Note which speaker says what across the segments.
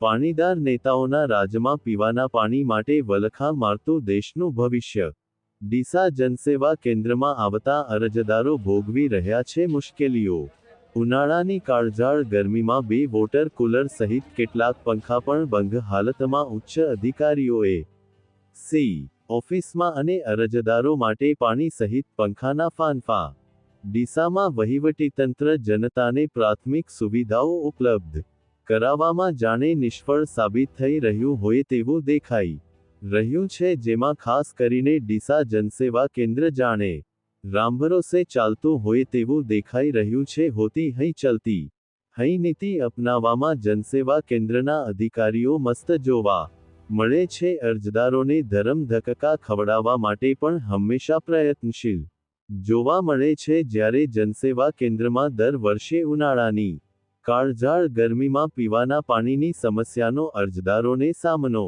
Speaker 1: પાણીદાર નેતાઓના રાજમાં પીવાના પાણી માટે વલખા મારતું દેશનું ભવિષ્ય. ડીસા જનસેવા કેન્દ્રમાં આવતા અરજદારો ભોગવી રહ્યા છે મુશ્કેલીઓ. ઉનાળાની કાળઝાળ ગરમીમાં બે વોટર કુલર સહિત કેટલાક પંખા પણ બંધ હાલતમાં ઉચ્ચ અધિકારીઓએ. સી. ઓફિસમાં અને અરજદારો માટે પાણી સહિત પંખાના ફાનફા ડીસામાં વહીવટીતંત્ર જનતાને પ્રાથમિક સુવિધાઓ ઉપલબ્ધ. કરાવવામાં જાણે નિષ્ફળ સાબિત થઈ રહ્યું હોય તેવું દેખાઈ રહ્યું છે, જેમાં ખાસ કરીને ડીસા જનસેવા કેન્દ્ર જાણે રામભરોસે ચાલતું હોય તેવું દેખાઈ રહ્યું છે, હોતી હઈ ચલતી હઈ નીતિ અપનાવવામાં જનસેવા કેન્દ્રના અધિકારીઓ મસ્ત જોવા મળે છે, અરજદારોને ધરમ ધકકા ખવડાવવા માટે પણ હંમેશા પ્રયત્નશીલ જોવા મળે છે, જ્યારે જનસેવા કેન્દ્રમાં દર વર્ષે ઉનાળાની કાળઝાળ ગરમીમાં પીવાના પાણીની સમસ્યાનો અરજદારોને સામનો.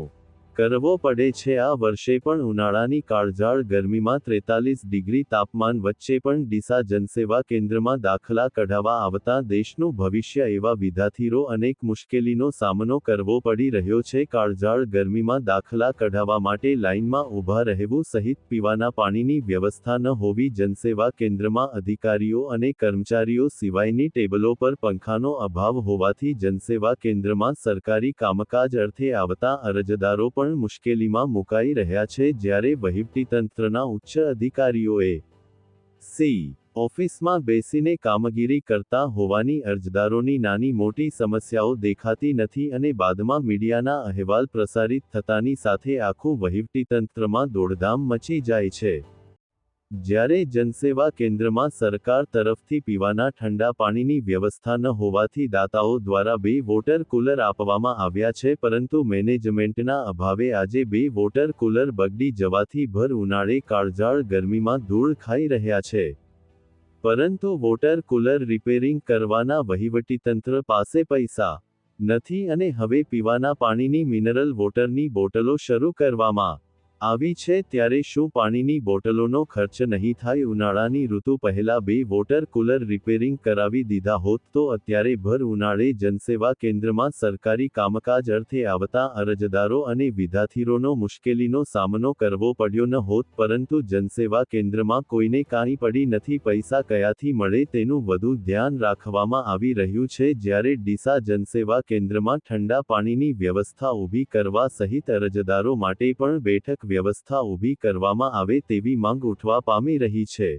Speaker 1: કરવો પડે છે. આ વર્ષે પણ ઉનાળાની કાળઝાળ ગરમીમાં ત્રેતાલીસ ડિગ્રી તાપમાન વચ્ચે પણ ડીસા જનસેવા કેન્દ્રમાં દાખલા કઢાવા આવતા દેશનું ભવિષ્ય એવા વિદ્યાર્થીઓ અનેક મુશ્કેલીનો સામનો કરવો પડી રહ્યો છે. કાળઝાળ ગરમીમાં દાખલા કઢાવવા માટે લાઇનમાં ઊભા રહેવું સહિત પીવાના પાણીની વ્યવસ્થા ન હોવી જનસેવા કેન્દ્રમાં અધિકારીઓ અને કર્મચારીઓ સિવાયની ટેબલો પર પંખાનો અભાવ હોવાથી જનસેવા કેન્દ્રમાં સરકારી કામકાજ અર્થે આવતા અરજદારો પણ મુશ્કેલીમાં મુકાઈ રહ્યા છે જ્યારે વહીવટીતંત્રના ઉચ્ચ અધિકારીઓએ સી. ઓફિસમાં બેસીને કામગીરી કરતા હોવાની અરજદારોની નાની મોટી સમસ્યાઓ દેખાતી નથી અને બાદમાં મીડિયાના અહેવાલ પ્રસારિત થતાની સાથે આખું વહીવટીતંત્રમાં દોડધામ મચી જાય છે. જ્યારે જનસેવા કેન્દ્રમાં સરકાર તરફથી પીવાના ઠંડા પાણીની વ્યવસ્થા ન હોવાથી દાતાઓ દ્વારા બે વોટર કુલર આપવામાં આવ્યા છે, પરંતુ મેનેજમેન્ટના અભાવે આજે બે વોટર કુલર બગડી જવાથી ભર ઉનાળે કાળઝાળ ગરમીમાં ધૂળ ખાઈ રહ્યા છે. પરંતુ વોટર કુલર રિપેરિંગ કરવાના વહીવટીતંત્ર પાસે પૈસા નથી અને હવે પીવાના પાણીની મિનરલ વોટરની બોટલો શરૂ કરવામાં આવી છે ત્યારે શું પાણીની બોટલોનો ખર્ચ નહીં થાય? ઉનાળાની ઋતુ પહેલા બે વોટર કુલર રિપેરિંગ કરાવી દીધા હોત તો અત્યારે ભર ઉનાળે જનસેવા કેન્દ્રમાં સરકારી કામકાજ અર્થે આવતા અરજદારો અને વિદ્યાર્થીઓનો મુશ્કેલીનો સામનો કરવો પડ્યો ન હોત, પરંતુ જનસેવા કેન્દ્રમાં કોઈને કાંઈ પડી નથી, પૈસા કયાથી મળે તેનું વધુ ધ્યાન રાખવામાં આવી રહ્યું છે. જ્યારે ડીસા જનસેવા કેન્દ્રમાં ઠંડા પાણીની વ્યવસ્થા ઊભી કરવા સહિત અરજદારો માટે પણ બેઠક વ્યવસ્થા ઊભી કરવામાં આવે તેવી માંગ ઉઠવા પામી રહી છે.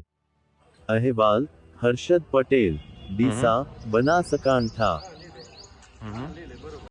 Speaker 1: અહેવાલ હર્ષદ પટેલ ડીસા બનાસકાંઠા.